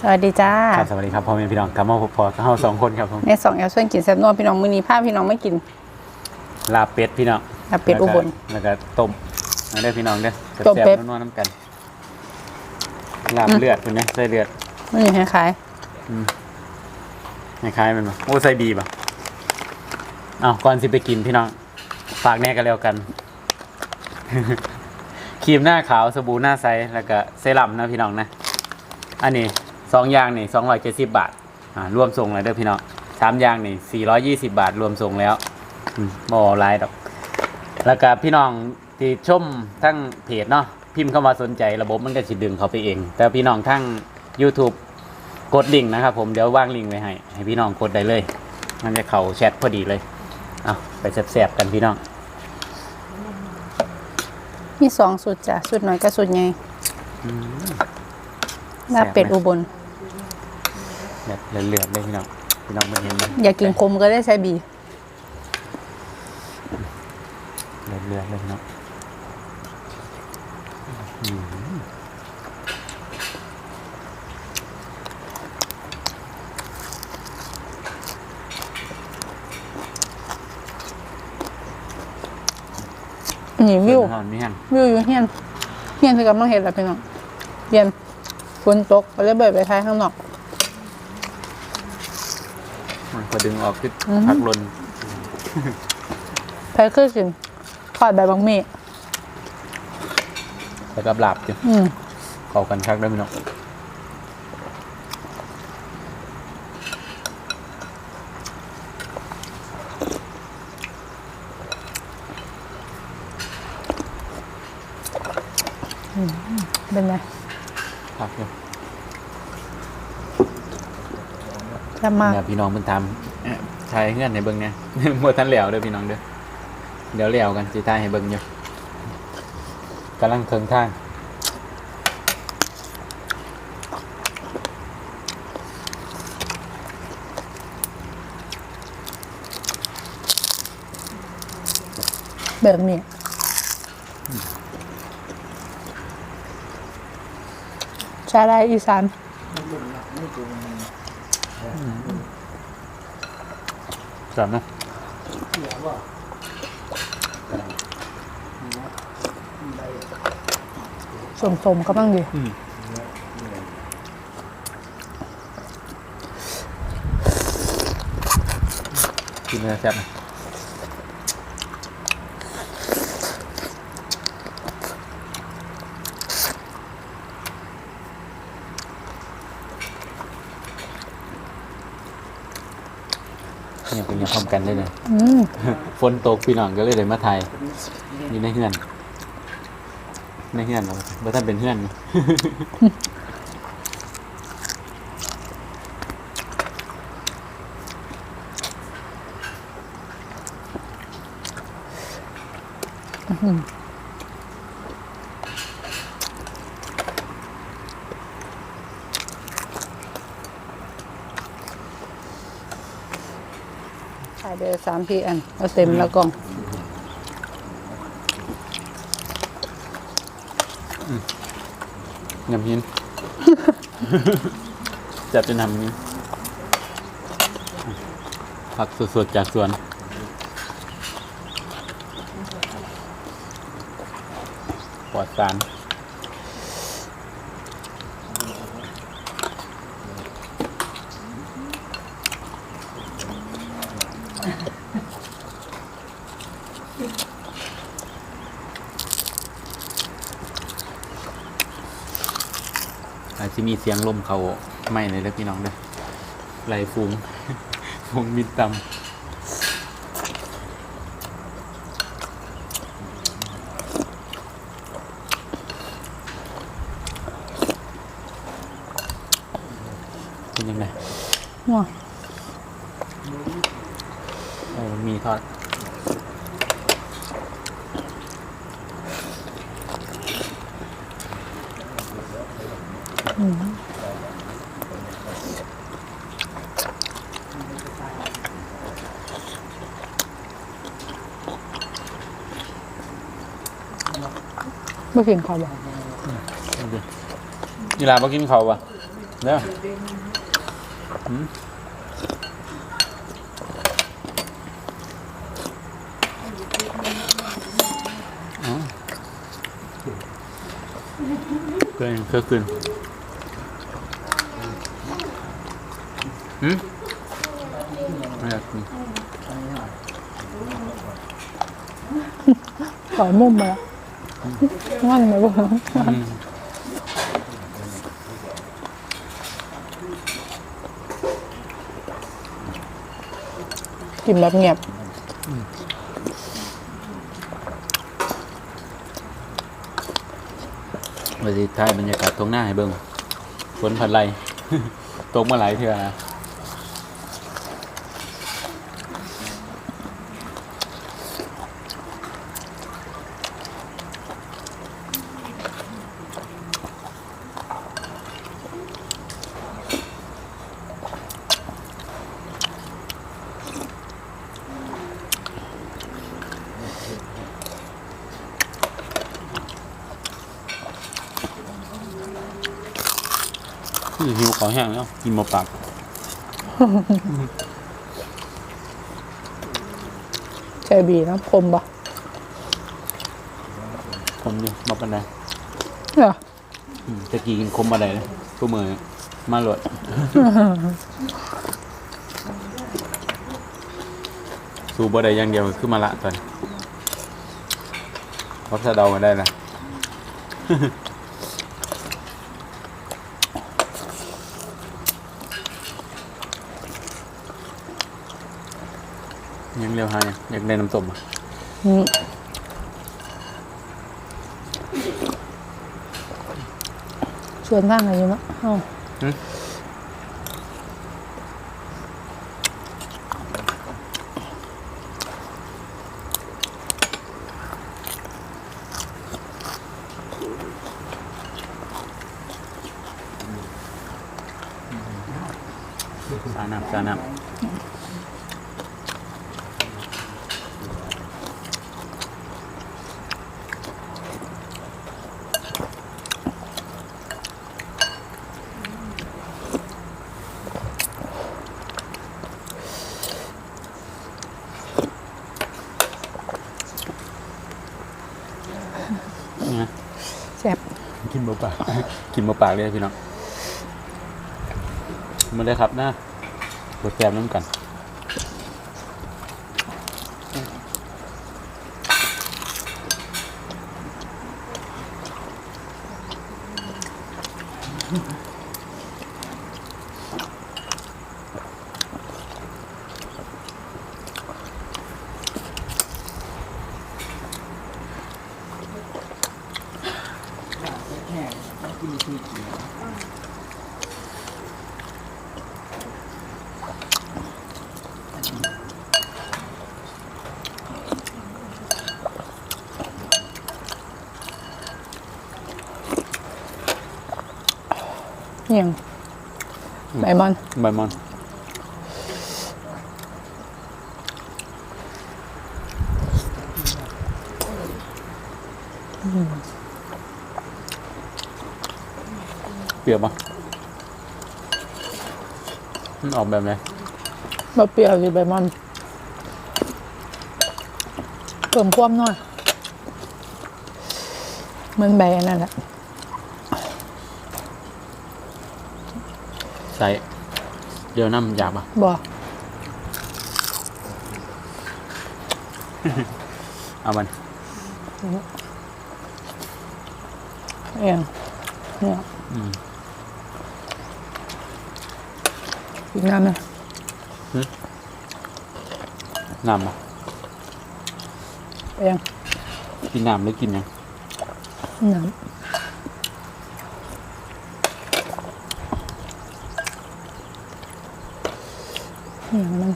สวัสดีจ้าครับสวัสดีครับพ่อแม่พี่น้องกลับมาพบพอกับเราสองคนครับผมในสองแอลส่วนกินแซ่บนัวพี่น้องมื้อนี้พาพี่น้องไม่กิน ลาบเป็ดพี่น้องลาบเป็ดอุบลแล้วก็ต้มมาเด้อพี่น้องเด้อต้มแซ่เป็ดบๆนัวๆน้ำกันลาบเลือดคุณนะใส่เลือดมื้อนี้คล้ายคล้ายๆมันบ่โอ้ใส่ดีป่ะเอาก่อนสิไปกินพี่น้องฝากแน่กันแล้วกันครีมหน้าขาวสบู่หน้าใสแล้วก็เซรั่มนะพี่น้องนะ อันนี้สองอย่างนี่สองร้อยเจ็ดสิบบาทอ่ารวมส่งเลยเด้อพี่น้องสามอย่างนี่สี่ร้อยี่สิบาทรวมส่งแล้วอืมบ่หลายดอก แล้วก็พี่น้องที่ชมทั้งเพจเนาะพิมพ์เข้ามาสนใจระบบมันก็สิดึงเขาไปเอง แต่พี่น้องทั้ง YouTube กดลิงก์นะครับผมเดี๋ยววางลิงก์ไว้ให้ ให้พี่น้องกดได้เลย มันจะเข้าแชทพอดีเลยเอาไปแซ่บๆกันพี่น้องๆมีสองสูตรจ้ะสูตรน้อยกับสูตรใหญ่ ลาบเป็ดอุบล แบบเลือดๆเลยพี่น้องพี่น้องมาเห็นไหมอยากกินคมก็ได้ใช้บีเลือดๆเลยพี่น้องอืมอันนี้วิวนอนไม่หันวิวอยู่เฮียนเฮียนคือกำลังเห็นแล้วพี่น้องเย็น ฝนตกก็เลยเบิดไปท้ายข้างนอก มันพอดึงออกคืออืมพักลนแพ้คือกินทอดใบบางเมฆแล้วก็หลับอยู่อืมเข้ากันคักได้พี่น้องเป็นไง พักอยู่แซ่บมากเดี๋ยวพี่น้องมันทำเอ่อทายเงื่อนให้เบิ่งเนี่ยหมดทันแล้วเด้อพี่น้องเด้อเดี๋ยวแล้วกันสิทายให้เบิ่งอยู่กำลังเคิงทางแบบนี้ ชาไดอีสานจับนะสมๆก็บ้างดีกินเนื้อแซ่บนะเนี่ยเป็นยังพร้อม กันได้เลยอืมฝนตกพี่น้องก็เลยเลยมาไทยนี่ในเฮือน ในเฮือนเหรอบ่ท่านเป็นเฮือนนี่ ขายเดือสามพี่อันเอาเต็มแล้วกล่องยำหิน จับจะนำนี้ผักสดๆจากสวนปลอดสาร อาจจะมีเสียงลมเขาไม่เลยแล้วพี่น้องเด้อไหลฟูงฟูงมิดตำเป็นยังไงว้าโอ้มีทอด ไม่กินข้าวบอกเอาดินี่ลาบ่กินเขาวปะเด้อหืมอ๋อเกินเกินขึ้นหืมไม่อยากกินขอมุ มมาง่อนไหมบ่อืมกินแบบเงียบวันนี้ถ่ายบรรยากาศตรงหน้าให้เบิ่งฝนผัดไร ตกมาหลายเทื่อนะ คือหิวของแห้งแล้วกินมาปากใจบีนะคมบ่ผมดิมาปันไดเหรออืมตะกี้กินคมมาได้เลยตัวมือมาหลดสูบบ่ได้อย่างเดียวคือมาละตอนวับสะเดามาได้ละ เร็วหายอยากได้น้ำส้มอะอืมชวนนั่งอะไรอยู่มั้งเอ้าสาน้ำสาน้ำ ซ่บกินบ่ปากกินบ่ปากเลยพี่น้องมาเลยครับนะบดแจมน้ำกันเหี่ยงใบมอน ใบมอน เปรียบปะมันออกแบบไหนบะเปรี้ยวสิใบมอนเพิ่มความหน่อยเหมันใบอันนั่นแหละ ใส่เดี๋ยวน้ำอยากปะบ่เอามันเอียงเนี่ยอืมอีกน้ำไหมน้ำปะเอียงกินน้ำหรือกินหยังน้ำ เอียงมัน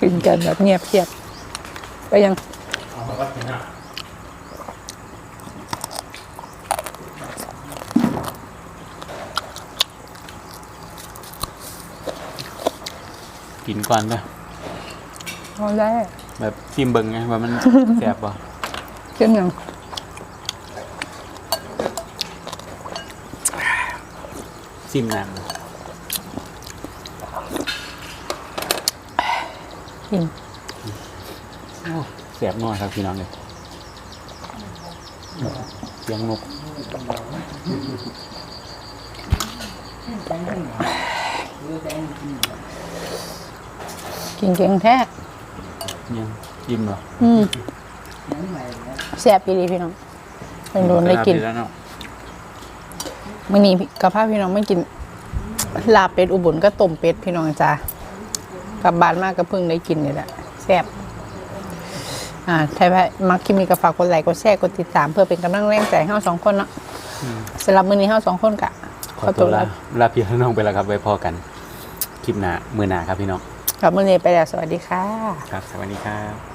กินกันแบบเงียบเกียบไปยังกินก่อนไปเอาได้แบบชิมเบิงไงว่ามันแซ่บบ่ เข้มยังชิมน้อิ่มำโอ้แซ่บน้อยครับพี่น้องเลยเสียงนกกินเก่งแท้ยังยิ้มเหรออืม แซ่บอีหลีพี่น้องเป็นโดนได้กินแล้วเนาะมื่อนี้กับพาพี่น้องไม่กิน ลาบเป็ดอุบลก็ต้มเป็ดพี่น้องจ้ากลับบ้านมากก็เพิ่งได้กินนี่แหละแซ่บอ่าใช่ไหมมักคิมีกระฝากกดไลค์กดแชร์กดติดตามเพื่อเป็นกำลังแรงใจให้เราสองคนเนาะสำหรับมื้อนี้เราสองคนกะขอตัวลาลาพี่น้องไปแล้วครับไว้พอกันคลิปหน้ามือหน้าครับพี่น้องกับมื้อนี้ไปแล้วสวัสดีค่ะ ครับ สวัสดีครับ